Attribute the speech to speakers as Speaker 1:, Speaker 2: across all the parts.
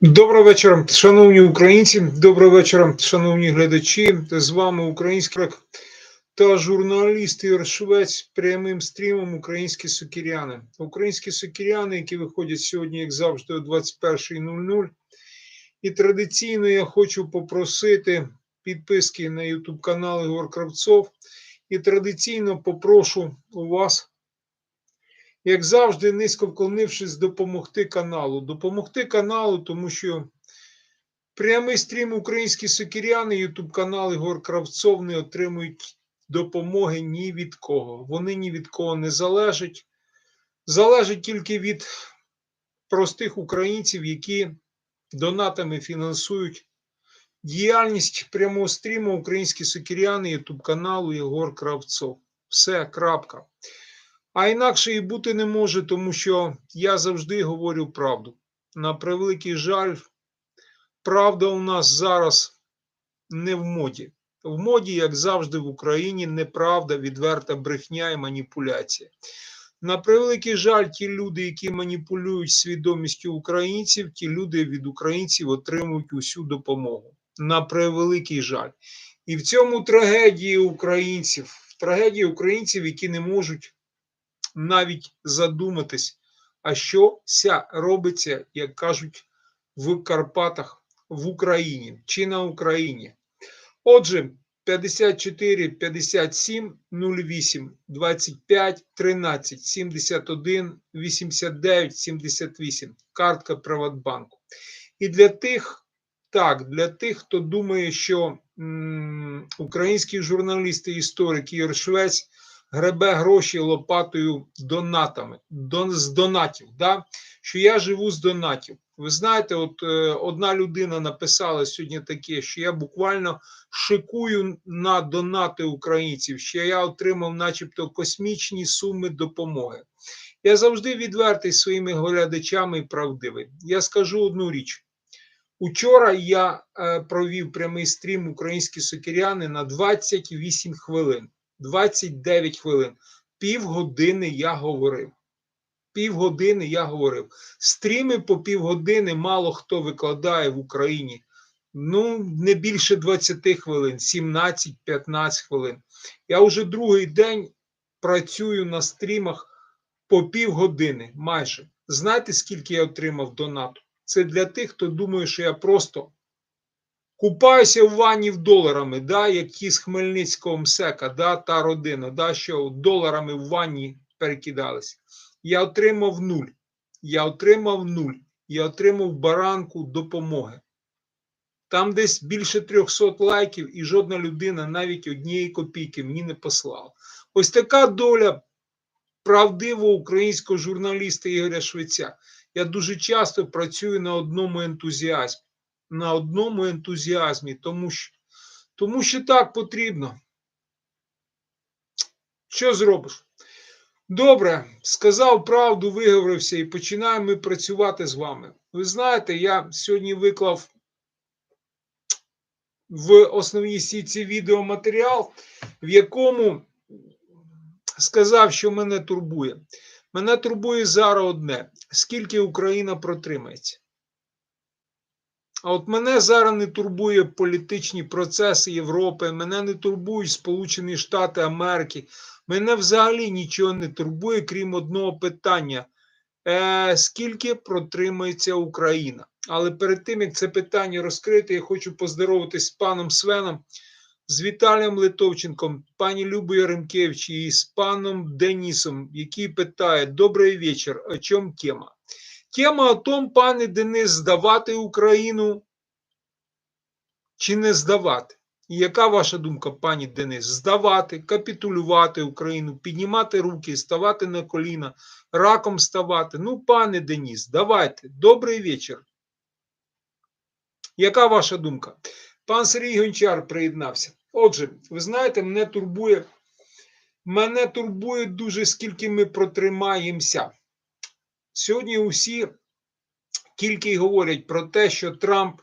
Speaker 1: Доброго вечора, шановні українці. Доброго вечора, шановні глядачі. З вами український та журналіст Ігор Швець прямим стрімом Українські сокіряни. Українські сокіряни, які виходять сьогодні, як завжди, о 21.00. І традиційно я хочу попросити підписки на YouTube канал Ігор Кравцов. І традиційно попрошу у вас як завжди, низько вклонившись, допомогти каналу. Допомогти каналу, тому що прямий стрім українські сокіряни, Ютуб канал Ігор Кравцов не отримують допомоги ні від кого. Вони ні від кого не залежать. Залежить тільки від простих українців, які донатами фінансують діяльність прямого стріму українські сокіряни, Ютуб каналу Єгор Кравцов. Все, крапка. А інакше і бути не може, тому що я завжди говорю правду. На превеликий жаль, правда у нас зараз не в моді. В моді, як завжди, в Україні неправда, відверта брехня і маніпуляція. На превеликий жаль, ті люди, які маніпулюють свідомістю українців, ті люди від українців отримують усю допомогу. На превеликий жаль. І в цьому трагедії українців, трагедії українців, які не можуть навіть задуматись, а що ся робиться, як кажуть, в Карпатах в Україні чи на Україні. Отже, 54 57 08 25 13 71 89 78 картка Приватбанку. І для тих, так, для тих, хто думає, що м, український журналіст і історик Ігор Швець гребе гроші лопатою донатами, дон, з донатів, да? що я живу з донатів. Ви знаєте, от е, одна людина написала сьогодні таке, що я буквально шикую на донати українців, що я отримав, начебто, космічні суми допомоги. Я завжди відвертий своїми глядачами і правдивий. Я скажу одну річ. Учора я е, провів прямий стрім українські сокиряни на 28 хвилин. 29 хвилин. Півгодини я говорив. Півгодини я говорив. Стріми по півгодини мало хто викладає в Україні. Ну, не більше 20 хвилин, 17-15 хвилин. Я вже другий день працюю на стрімах по півгодини майже. Знаєте, скільки я отримав донату? Це для тих, хто думає, що я просто Купаюся в ванні в доларами, да, як ті з Хмельницького МСЕКа, да, та родина, да, що доларами в ванні перекидалися. Я отримав нуль. Я отримав нуль. Я отримав баранку допомоги. Там десь більше 300 лайків, і жодна людина навіть однієї копійки мені не послала. Ось така доля правдивого українського журналіста Ігоря Швеця. Я дуже часто працюю на одному ентузіазмі на одному ентузіазмі, тому що, тому що так потрібно. Що зробиш? Добре, сказав правду, виговорився і починаємо працювати з вами. Ви знаєте, я сьогодні виклав в основній сітці відеоматеріал, в якому сказав, що мене турбує. Мене турбує зараз одне: скільки Україна протримається. А от мене зараз не турбує політичні процеси Європи, мене не турбують Сполучені Штати Америки, мене взагалі нічого не турбує, крім одного питання: е, скільки протримається Україна? Але перед тим як це питання розкрити, я хочу поздороватись з паном Свеном, з Віталієм Литовченком, пані Любою Ремкевич і з паном Денісом, який питає: Добрий вечір, о чому тема? Тема о том, пане Денис, здавати Україну чи не здавати. І яка ваша думка, пані Денис? Здавати, капітулювати Україну, піднімати руки, ставати на коліна, раком ставати. Ну, пане Деніс, давайте. Добрий вечір. Яка ваша думка? Пан Сергій Гончар приєднався. Отже, ви знаєте, мене турбує, мене турбує дуже, скільки ми протримаємося. Сьогодні усі тільки й говорять про те, що Трамп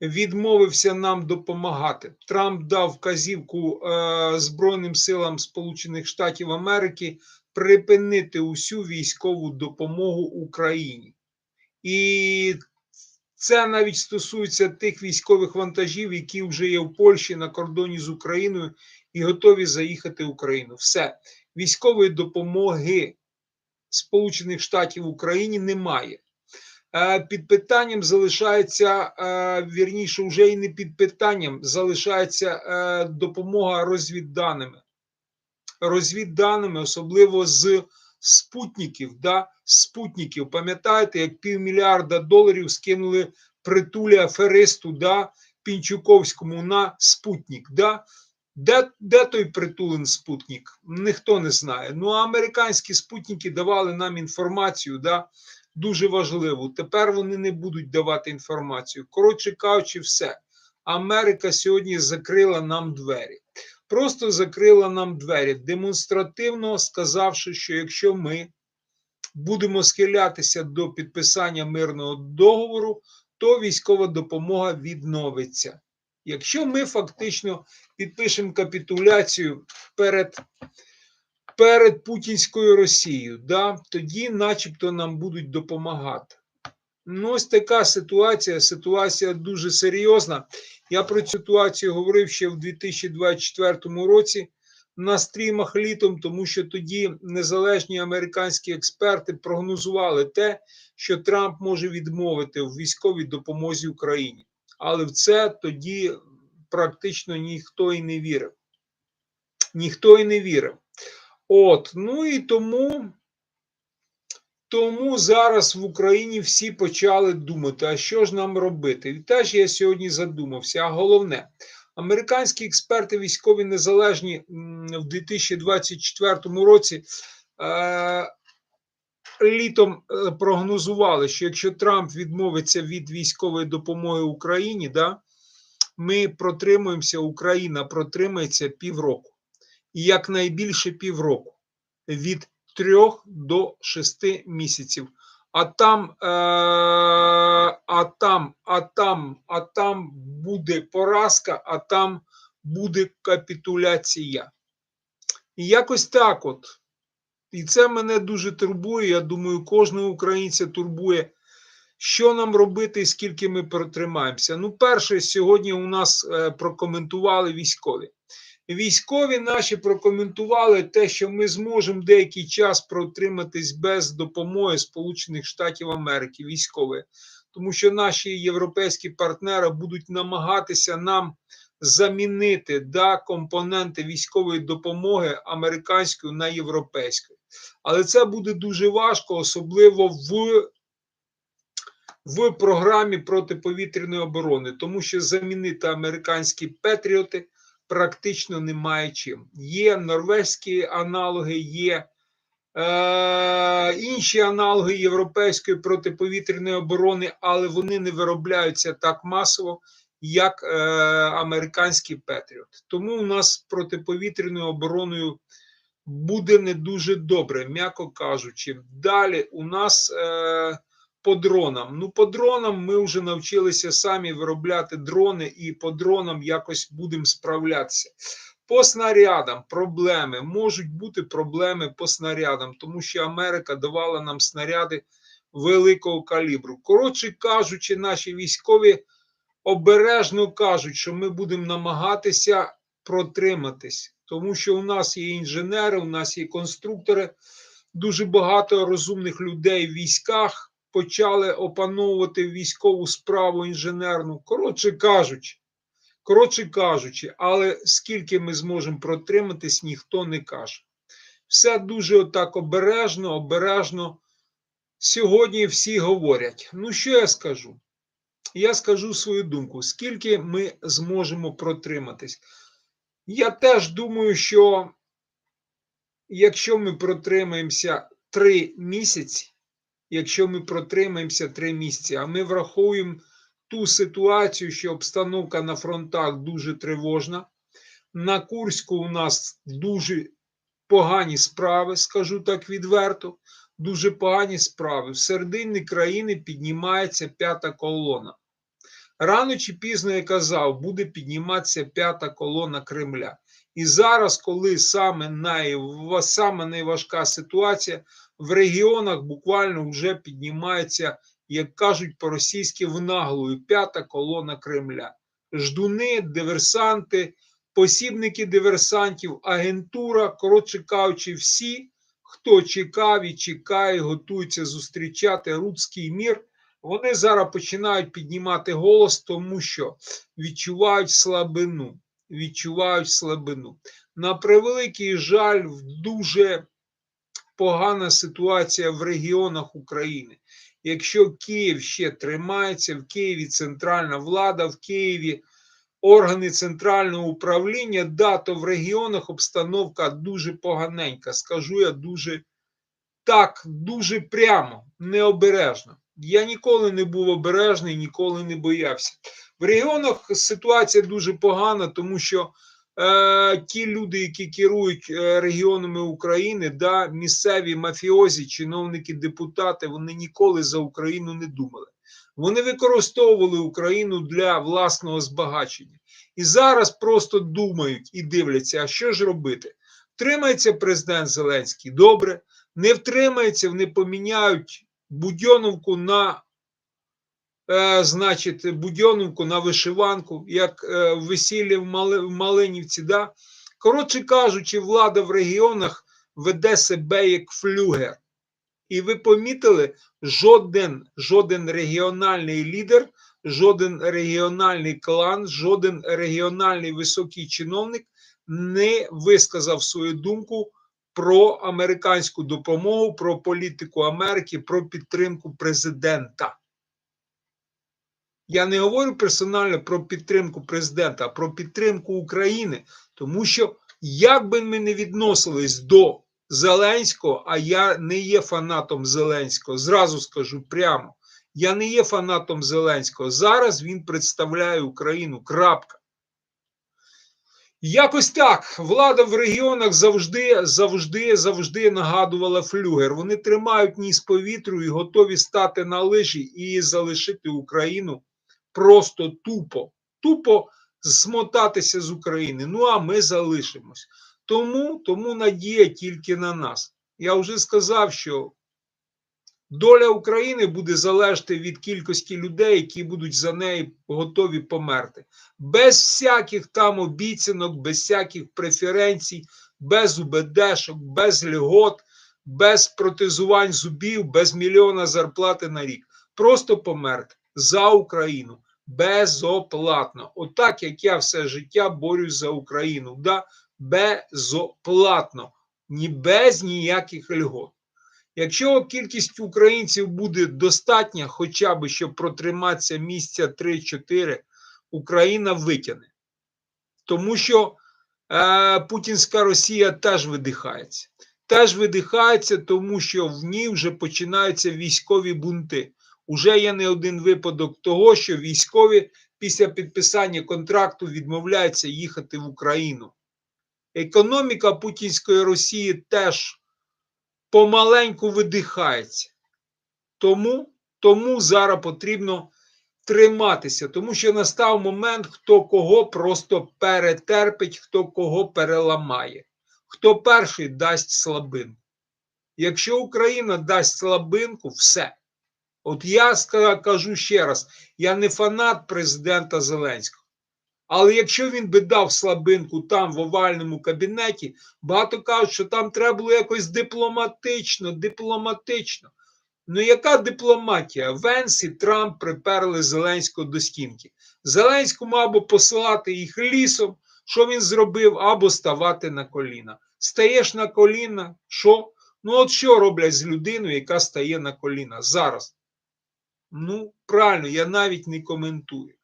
Speaker 1: відмовився нам допомагати. Трамп дав вказівку е, Збройним силам Сполучених Штатів Америки припинити усю військову допомогу Україні. І Це навіть стосується тих військових вантажів, які вже є в Польщі на кордоні з Україною і готові заїхати в Україну. Все військової допомоги Сполучених Штатів Україні немає. Е, Під питанням залишається е, вірніше, вже і не під питанням, залишається е, допомога розвідданими. Розвідданими, особливо з спутників. Да? Спутників. Пам'ятаєте, як півмільярда доларів скинули притулі аферисту да? Пінчуковському на спутник. Да? Де, де той притулен спутник? Ніхто не знає. Ну, а американські спутники давали нам інформацію, да, дуже важливу. Тепер вони не будуть давати інформацію. Коротше кажучи, все. Америка сьогодні закрила нам двері. Просто закрила нам двері, демонстративно сказавши, що якщо ми будемо схилятися до підписання мирного договору, то військова допомога відновиться. Якщо ми фактично підпишемо капітуляцію перед перед путінською Росією, да, тоді, начебто, нам будуть допомагати. Ну, ось така ситуація. Ситуація дуже серйозна. Я про цю ситуацію говорив ще в 2024 році на стрімах літом, тому що тоді незалежні американські експерти прогнозували те, що Трамп може відмовити в військовій допомозі Україні. Але в це тоді практично ніхто і не вірив. Ніхто і не вірив. От, ну і тому, тому зараз в Україні всі почали думати, а що ж нам робити? І теж я сьогодні задумався. А головне, американські експерти військові незалежні в 2024 році. Е- Літом е, прогнозували, що якщо Трамп відмовиться від військової допомоги Україні, да, ми протримуємося, Україна протримається півроку. І якнайбільше півроку від трьох до шести місяців. А там, е, а там, а там, а там буде поразка, а там буде капітуляція. І якось так от. І це мене дуже турбує. Я думаю, кожного українця турбує, що нам робити і скільки ми протримаємося. Ну, перше, сьогодні у нас е, прокоментували військові. Військові наші прокоментували те, що ми зможемо деякий час протриматись без допомоги Сполучених Штатів Америки, військові, тому що наші європейські партнери будуть намагатися нам замінити да, компоненти військової допомоги американської на європейську. Але це буде дуже важко, особливо в в програмі протиповітряної оборони, тому що замінити американські патріоти практично немає чим. Є норвезькі аналоги, є е, інші аналоги європейської протиповітряної оборони, але вони не виробляються так масово, як е, американський Петріот. Тому у нас протиповітряною обороною буде не дуже добре, м'яко кажучи. Далі у нас е, по дронам. Ну, по дронам ми вже навчилися самі виробляти дрони, і по дронам якось будемо справлятися. По снарядам проблеми можуть бути проблеми по снарядам, тому що Америка давала нам снаряди великого калібру. Коротше кажучи, наші військові обережно кажуть, що ми будемо намагатися протриматись, тому що у нас є інженери, у нас є конструктори, дуже багато розумних людей в військах почали опановувати військову справу інженерну. Коротше кажучи, коротше кажучи, але скільки ми зможемо протриматись, ніхто не каже. Все дуже отак обережно, обережно. Сьогодні всі говорять. Ну, що я скажу? Я скажу свою думку, скільки ми зможемо протриматись. Я теж думаю, що якщо ми протримаємося три місяці, якщо ми протримаємося три місяці, а ми враховуємо ту ситуацію, що обстановка на фронтах дуже тривожна. На Курську у нас дуже погані справи, скажу так відверто. Дуже погані справи. В середині країни піднімається п'ята колона. Рано чи пізно я казав, буде підніматися п'ята колона Кремля. І зараз, коли саме най, саме найважка ситуація, в регіонах буквально вже піднімається як кажуть по-російськи, в наглую п'ята колона Кремля. Ждуни, диверсанти, посібники диверсантів, агентура, коротше кажучи, всі, хто чекав і чекає, готується зустрічати руський мір, вони зараз починають піднімати голос, тому що відчувають слабину. Відчувають слабину. На превеликий жаль, дуже погана ситуація в регіонах України. Якщо Київ ще тримається, в Києві центральна влада, в Києві органи центрального управління, да, то в регіонах обстановка дуже поганенька. Скажу я дуже так, дуже прямо, необережно. Я ніколи не був обережний, ніколи не боявся. В регіонах ситуація дуже погана, тому що е, ті люди, які керують е, регіонами України, да, місцеві мафіозі, чиновники, депутати, вони ніколи за Україну не думали. Вони використовували Україну для власного збагачення. І зараз просто думають і дивляться, а що ж робити? Втримається президент Зеленський добре, не втримається, вони поміняють Будьоновку на е, значить, Будьоновку на вишиванку, як е, весілля в, Мали, в Малинівці. Да? Коротше кажучи, влада в регіонах веде себе як флюгер. І ви помітили, жоден, жоден регіональний лідер, жоден регіональний клан, жоден регіональний високий чиновник не висказав свою думку про американську допомогу, про політику Америки, про підтримку президента. Я не говорю персонально про підтримку президента, а про підтримку України, тому що як би ми не відносились до Зеленського, а я не є фанатом Зеленського, зразу скажу прямо. Я не є фанатом Зеленського. Зараз він представляє Україну. Крапка. Якось так. Влада в регіонах завжди, завжди, завжди нагадувала флюгер. Вони тримають ніс повітрю і готові стати на лижі і залишити Україну просто тупо, тупо змотатися з України. Ну а ми залишимось. Тому, тому надія тільки на нас. Я вже сказав, що доля України буде залежати від кількості людей, які будуть за неї готові померти. Без всяких там обіцянок, без всяких преференцій, без УБДшок, без льгот, без протезувань зубів, без мільйона зарплати на рік. Просто померти за Україну безоплатно. Отак, як я все життя борюсь за Україну. Да? Безоплатно, ні без ніяких льгот. Якщо кількість українців буде достатня, хоча б щоб протриматися місця 3-4, Україна витягне. Тому що е, Путінська Росія теж видихається. Теж видихається, тому що в ній вже починаються військові бунти. Уже є не один випадок того, що військові після підписання контракту відмовляються їхати в Україну. Економіка Путінської Росії теж помаленьку видихається. Тому, тому зараз потрібно триматися, тому що настав момент, хто кого просто перетерпить, хто кого переламає, хто перший дасть слабинку. Якщо Україна дасть слабинку, все. От я кажу ще раз: я не фанат президента Зеленського. Але якщо він би дав слабинку там в овальному кабінеті, багато кажуть, що там треба було якось дипломатично, дипломатично. Ну, яка дипломатія? Венс і Трамп приперли Зеленського до стінки. Зеленському або посилати їх лісом, що він зробив, або ставати на коліна. Стаєш на коліна, що? Ну, от що роблять з людиною, яка стає на коліна зараз? Ну, правильно, я навіть не коментую.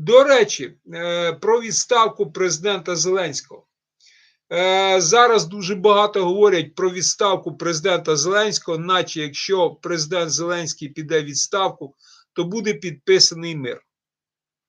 Speaker 1: До речі, е, про відставку президента Зеленського. Е, зараз дуже багато говорять про відставку президента Зеленського, наче якщо президент Зеленський піде відставку, то буде підписаний мир.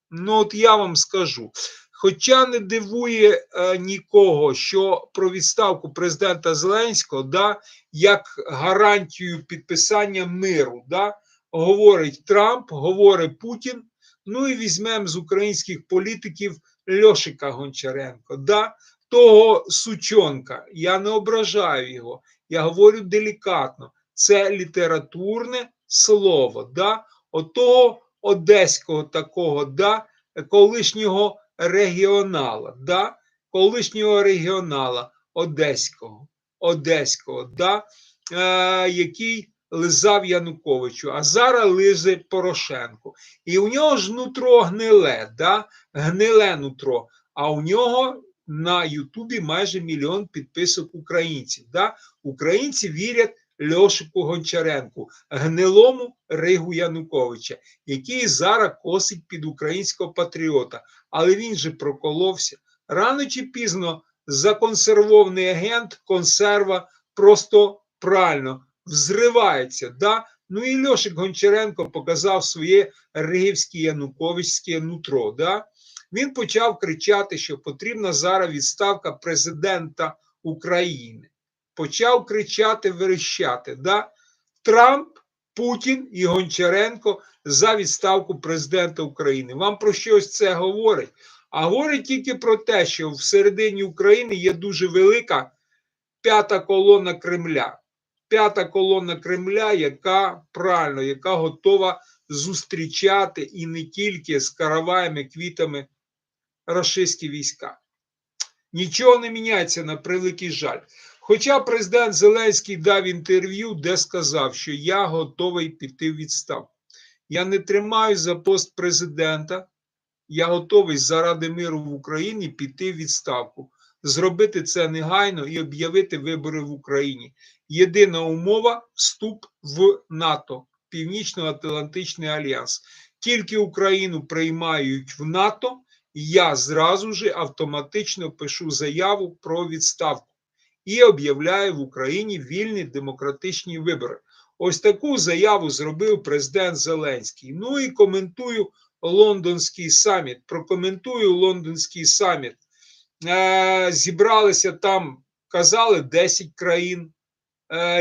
Speaker 1: Ну, от я вам скажу. Хоча не дивує е, нікого, що про відставку президента Зеленського, да, як гарантію підписання миру, да, говорить Трамп, говорить Путін. Ну і візьмемо з українських політиків Льошика Гончаренко, да, того сучонка. Я не ображаю його, я говорю делікатно. Це літературне слово, да, отого одеського такого, да, колишнього регіонала, да, колишнього регіонала одеського, одеського, да, е, який лизав Януковичу, а зараз лизе Порошенко. І у нього ж нутро гниле, да, гниле нутро, а у нього на Ютубі майже мільйон підписок українців. Да? Українці вірять Льошику Гончаренку, гнилому Ригу Януковича, який зараз косить під українського патріота. Але він же проколовся. Рано чи пізно законсервований агент, консерва просто правильно взривається. Да? Ну і Льошик Гончаренко показав своє ригівське януковичське нутро. Да? Він почав кричати, що потрібна зараз відставка президента України. Почав кричати, верещати. Да? Трамп, Путін і Гончаренко за відставку президента України. Вам про щось це говорить? А говорить тільки про те, що всередині України є дуже велика п'ята колона Кремля. П'ята колона Кремля, яка правильно, яка готова зустрічати і не тільки з караваями, квітами рашистські війська. Нічого не міняється на превеликий жаль. Хоча президент Зеленський дав інтерв'ю, де сказав, що я готовий піти в відставку. Я не тримаю за пост президента, я готовий заради миру в Україні піти в відставку, зробити це негайно і об'явити вибори в Україні. Єдина умова вступ в НАТО, Північно-Атлантичний альянс. Тільки Україну приймають в НАТО, я зразу ж автоматично пишу заяву про відставку і об'являю в Україні вільні демократичні вибори. Ось таку заяву зробив президент Зеленський. Ну і коментую лондонський саміт. Прокоментую лондонський саміт. Е, зібралися там, казали 10 країн,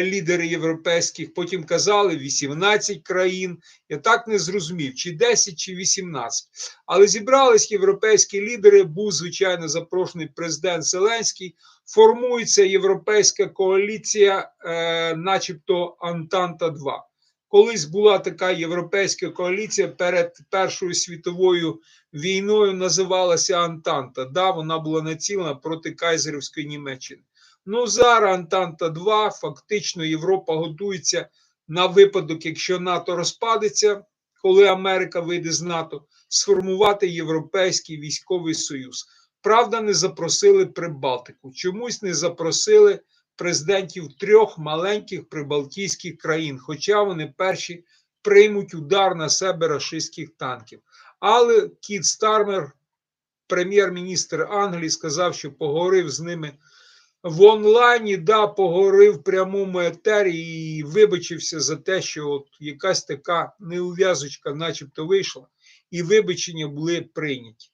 Speaker 1: лідери європейських, потім казали 18 країн. Я так не зрозумів, чи 10, чи 18. Але зібрались європейські лідери, був, звичайно, запрошений президент Зеленський. Формується європейська коаліція, е, начебто Антанта 2 Колись була така європейська коаліція перед Першою світовою війною, називалася Антанта. Да, вона була націлена проти Кайзерівської Німеччини. Ну зараз Антанта 2 фактично Європа готується на випадок, якщо НАТО розпадеться, коли Америка вийде з НАТО, сформувати Європейський військовий союз. Правда, не запросили Прибалтику. Чомусь не запросили президентів трьох маленьких прибалтійських країн, хоча вони перші приймуть удар на себе рашистських танків. Але Кіт Стармер, прем'єр-міністр Англії, сказав, що поговорив з ними в онлайні, да, поговорив в прямому етері і вибачився за те, що от якась така неув'язочка, начебто, вийшла, і вибачення були прийняті.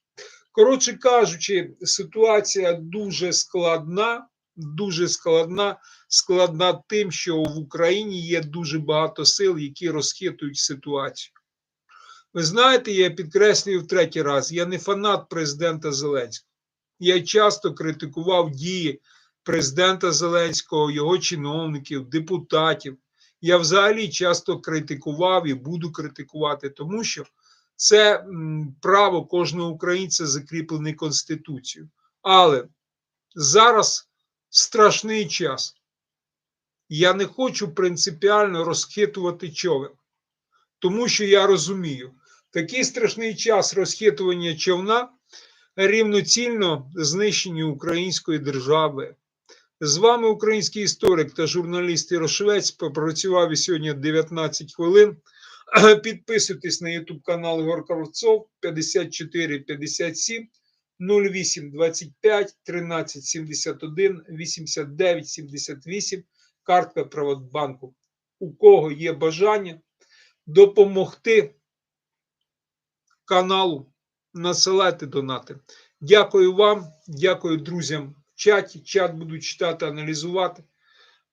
Speaker 1: Коротше кажучи, ситуація дуже складна, дуже складна, складна тим, що в Україні є дуже багато сил, які розхитують ситуацію. Ви знаєте, я підкреслюю в третій раз: я не фанат президента Зеленського. Я часто критикував дії президента Зеленського, його чиновників, депутатів. Я взагалі часто критикував і буду критикувати, тому що це право кожного українця закріплене Конституцією. Але зараз страшний час. Я не хочу принципіально розхитувати човен, тому що я розумію, такий страшний час розхитування човна рівноцільно знищенню української держави. З вами український історик та журналіст Ірошвець попрацював і сьогодні 19 хвилин. Підписуйтесь на YouTube канал Ігор Кравцов 54 57 08 25 13 71 89 78. Картка Приватбанку. У кого є бажання допомогти каналу, насилайте донати. Дякую вам, дякую друзям чаті. Чат буду читати, аналізувати.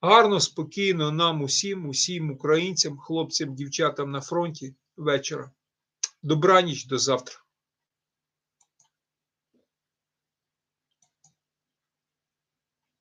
Speaker 1: Гарно, спокійно нам усім, усім українцям, хлопцям, дівчатам на фронті вечора. Добраніч до завтра.